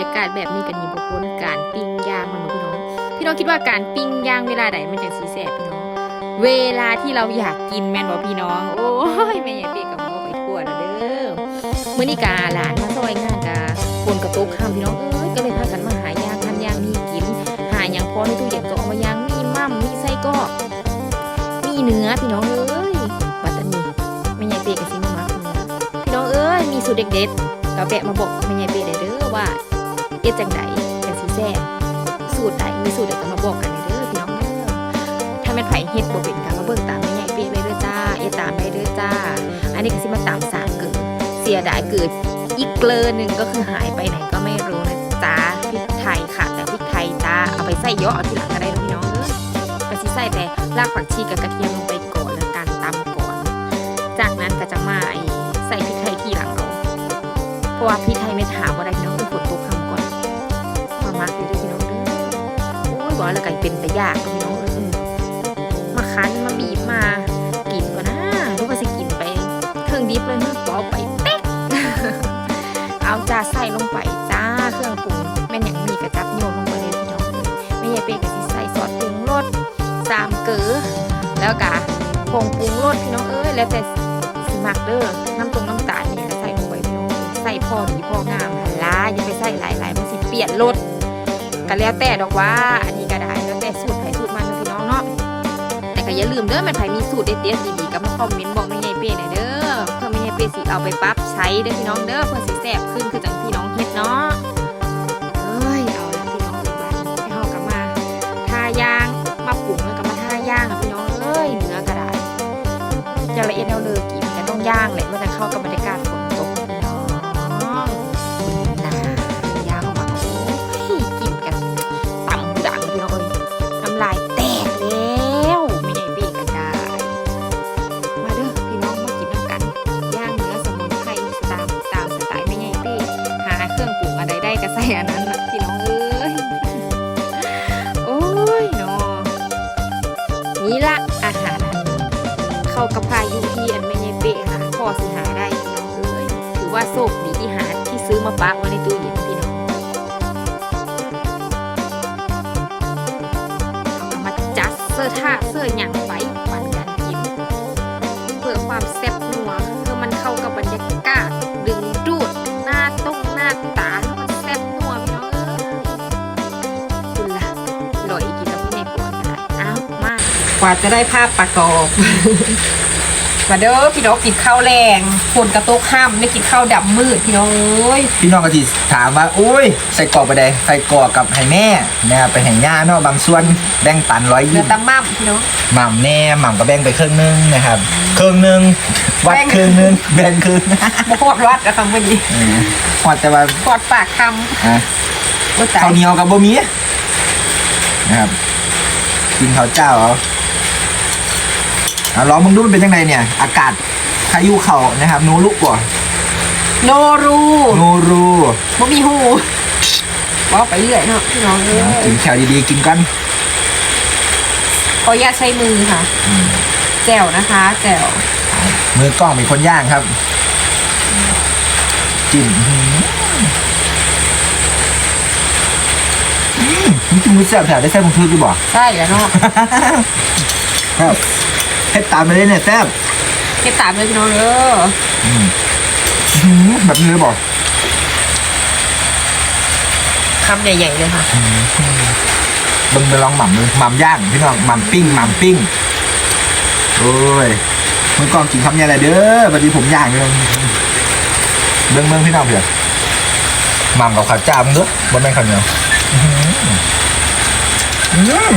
ยากาศแบบนี้กันนี่บ่พ้นการปิ้งย่างมันบ่พี่น้อง พี่น้องคิดว่าการปิ้งย่างเวลาใดมันจังสิแซ่บพี่น้อง เวลาที่เราอยากกินแม่นบ่พี่น้อง โอ้ยแม่ใหญ่เปียกกับหมอไปทั่วแล้วเด้อมื้อนี้กาหลานมาซอยงานกาฝนกระตกค่ำพี่น้องเอ้ยก็เลยพากันมาหาย่างทำย่างนี่กิน หาหยังพอในตู้เย็นก็เอามาย่างมีมั่มมีไส้กรอกมีเนื้อพี่น้องเอ้ยบัดนี้แม่ใหญ่เปียกกับสิมามักพี่น้องเอ้ยมีสูตรเด็ดๆก็แวะมาบอกแม่ใหญ่เปียกได้เด้อว่า เอ็ดจังไดจังสิแซ่บสูตรใดมีสูตรใดก็มาบอกกันเด้อพี่น้องเด้อถ้าแม่ไผเฮ็ดบ่เป็นก็มาเบิ่งตามแม่ใหญ่เปียเลยเด้อจ้าเอดตามได้เด้อจ้า อันนี้ก็สิมาตามสามเกิดเสียดายเกิดอีกเกลอหนึ่งก็คือหายไปไหนก็ไม่รู้นะจ้าพริกไทยค่ะ แต่พริกไทยจ้าเอาไปใส่เยอะเอาทีหลังก็ได้นะพี่น้องเด้อก็สิใส่แต่รากผักชีกับกระเทียมลงไปก่อนแล้วกันตำก่อน จากนั้นก็จะมาใส่พริกไทยทีหลังเอาเพราะว่าพริกไทยไม่ถามว่าได้ เป็นแต่ยากนะพี่น้องเออมาคั้นมาบีบมากินก่อนนะหรือว่าจะกินไปเครื่องดิบเลยเนาะปอกไปเป๊กเอาจ้าใส่ลงไปจ้าเครื่องปรุงแม่นอย่างมีกระจับโยนลงไปเลยพี่น้องไม่ใช่เป็นกะสิใส่ซอสปรุงรสสามเกลือแล้วกะผงปรุงรสพี่น้องเอ้ยแล้วแต่สิมักเด้อน้ำตรงน้ำตาลนี่ก็ใส่ลงไปพี่น้องเอ้ยใส่พอดีพองามหันล้าอย่าไปใส่หลายๆมันสิเปลี่ยนรสก็แล้วแต่ดอกว่าอันนี้ก็ได้ อย่าลืมเด้อมันไผมีสูตรเด็ดๆดีๆก็มาคอมเมนต์บอกแม่ใหญ่เป้หน่อยเด้อเพื่อแม่ใหญ่เป้สิเอาไปปรับใช้เด้อพี่น้องเด้อเพื่อสิแซ่บขึ้นคือจังพี่น้องเฮ็ดเนาะเอ้ยเอาละพี่น้องเอ้ยบัดนี้ให้เฮากลับมาทาย่างมาปรุงแล้วก็มาทาย่างอะพี่น้องเอ้ยเนื้อก็ได้จะละเอียดเอาเลยกินก็ต้องย่างแหละเมื่อจะเข้ากับบรรย อะไรได้ก็ใส่อันนั้นละพี่น้องเอ้ย โอ้ยเนาะนี่ละอาหาร เข้ากับพายุที่อันไม่ใหญ่ปีค่ะพอสิหาได้พี่น้องเอ้ย ถือว่าโชคดีที่หาที่ซื้อมาปะไว้ในตู้เย็นพี่น้องเอามาจัดเสื้อท่าเสื้อหยังไปปันกันกิน เพื่อความแซ่บนัวคือมันเข้ากับบรรยากาศ กกว่าจะได้ภาพประกอบ มาเด้อพี่น้องกินข้าวแรงฝนกระตกห้ามไม่กินข้าวดำมืดพี่น้องเอ้ยพี่น้องก็จีถามว่าอุ้ยใส่กรอกไปใดใส่กรอกกับให้แม่นะครับไปให้ย่าเนาะบางส่วนแบ่งปันร้อยเนื้ยี่อตะมั่มพี่น้อง หม่ำแน่หม่ำก็แบ่งไปครึ่งนึงนะครับครึ่งนึงวัดแบ่ง ครึ่งนึงแบ่งครึ่งมาโคตรวัดอะคำวันนี้อืมพอดแต่ว่ากอดปากคอะำว่าตาข้าวยเหนียวกับบะหมี่นะครับกินข้าวเจ้าเอาเอาลองมึงดูมันเป็นยังไงเนี่ย อากาศพายุเข่านะครับโนลุกว่ะโนรูโนรูบ่มีหูว่าไปเรื่อยเนาะพี่น้องเอ้ยกินแขวดีๆกินกันขออนุญาตใช้มือค่ะแจ่วนะคะแจ่วมือกล้องมีคนย่างครับ จิ้มอื้อหืออืมนี่คือมือแซ่บแถวได้แซ่บมึงทึกดีบ่ใช่แล้วเนาะครับให้ ตามไปเลยเนี่ยแซ่บเก็บตามเลยพี่น้องเด้ออืมอื้อหือแบบนี้เลยบ่คำใหญ่ๆเลยค่ะเบิ่งไปลองหม่ำเลยหม่ำย่างพี่น้องหม่ำปิ้งหม่ำปิ้งโอ้ยมือกล้องกินคำใหญ่อะไรเด้อบัดนี้ผมย่างเลยเบิ่งเบิ่งพี่น้องเผื่อหม่ำกับข้าวจ้ามึงเด้อบ่แม่นข้าวเหนียวอื้อหืออืม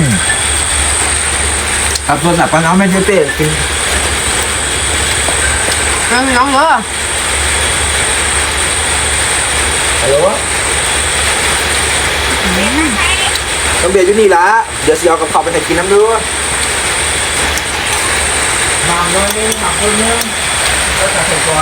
เอาโทรศัพท์ไปเอาไม่ใช่เป๊ะกินน้องน้องเด้อฮัลโหลต้องเบียร์อยู่นี่ละเดี๋ยวสิเอากับข้าวไปให้กินน้ำด้วยหม่ำด้วยนี่หม่ำคนนึงก็จะใส่ตัว